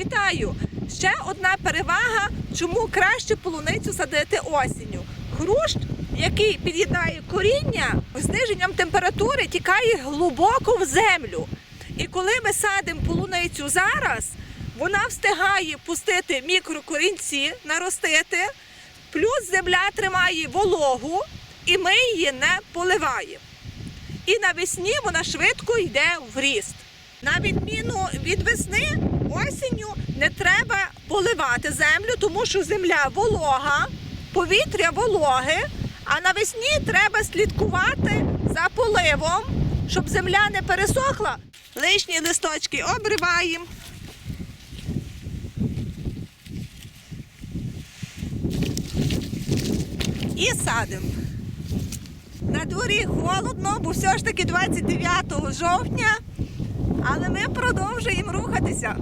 Вітаю! Ще одна перевага, чому краще полуницю садити осінню. Хрущ, який під'єднає коріння, зниженням температури тікає глибоко в землю. І коли ми садимо полуницю зараз, вона встигає пустити мікрокорінці, наростити, плюс земля тримає вологу, і ми її не поливаємо. І навесні вона швидко йде в ріст. На відміну від весни, осінню не треба поливати землю, тому що земля волога, повітря вологе, а навесні треба слідкувати за поливом, щоб земля не пересохла. Лишні листочки обриваємо. І садимо. На дворі холодно, бо все ж таки 29 жовтня, але ми продовжуємо рухатися.